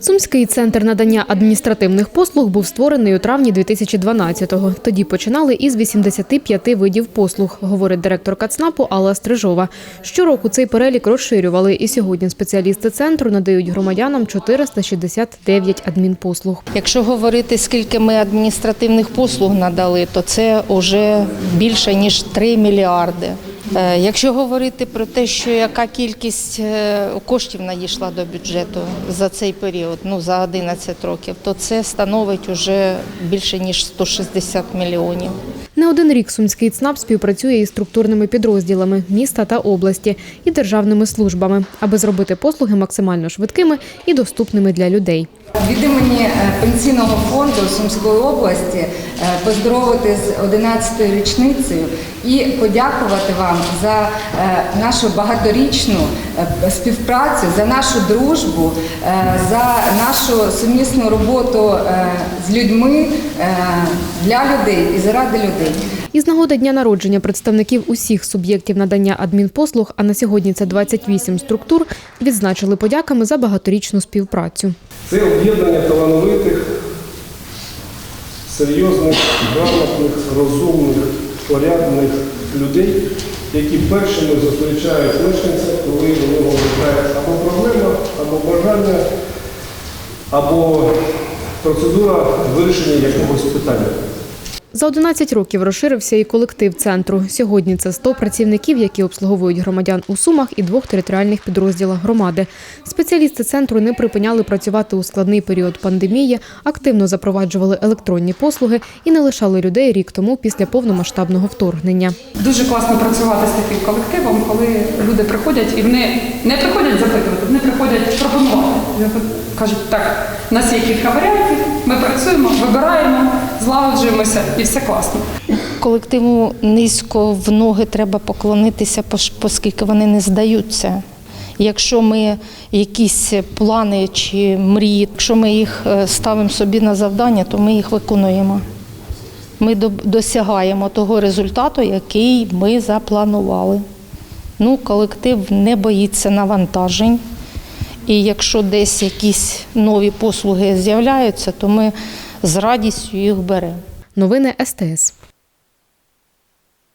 Сумський центр надання адміністративних послуг був створений у травні 2012-го. Тоді починали із 85 видів послуг, говорить директорка ЦНАПу Алла Стрижова. Щороку цей перелік розширювали, і сьогодні спеціалісти центру надають громадянам 469 адмінпослуг. Якщо говорити, скільки ми адміністративних послуг надали, то це вже більше ніж 3 мільярди. Е, Якщо говорити про те, що яка кількість е, коштів надійшла до бюджету за цей період, ну за 11 років, то це становить уже більше ніж 160 мільйонів. Не один рік сумський ЦНАП співпрацює із структурними підрозділами міста та області і державними службами, аби зробити послуги максимально швидкими і доступними для людей. Від імені е, пенсійного фонду Сумської області е, поздоровити з 11-ю річницею і подякувати вам за е, нашу багаторічну співпрацю, за нашу дружбу, за нашу сумісну роботу з людьми для людей і заради людей. Із нагоди дня народження представників усіх суб'єктів надання адмінпослуг, а на сьогодні це 28 структур, відзначили подяками за багаторічну співпрацю. Це об'єднання талановитих, серйозних, грамотних, розумних, порядних людей, які першими зустрічають мешканця, коли нього виникає або проблема, або бажання, або процедура вирішення якогось питання. За 11 років розширився і колектив центру. Сьогодні це 100 працівників, які обслуговують громадян у Сумах і двох територіальних підрозділах громади. Спеціалісти центру не припиняли працювати у складний період пандемії, активно запроваджували електронні послуги і не лишали людей рік тому після повномасштабного вторгнення. Дуже класно працювати з таким колективом, коли люди приходять і вони не приходять запитувати, вони приходять пропонувати. Кажуть, так, у нас є кілька варіантів, ми працюємо, вибираємо, злагоджуємося і все класно. Колективу низько в ноги треба поклонитися, оскільки вони не здаються. Якщо ми якісь плани чи мрії, якщо ми їх е, ставимо собі на завдання, то ми їх виконуємо. Ми досягаємо того результату, який ми запланували. Ну, колектив не боїться навантажень. І якщо десь якісь нові послуги з'являються, то ми з радістю їх бере. Новини СТС.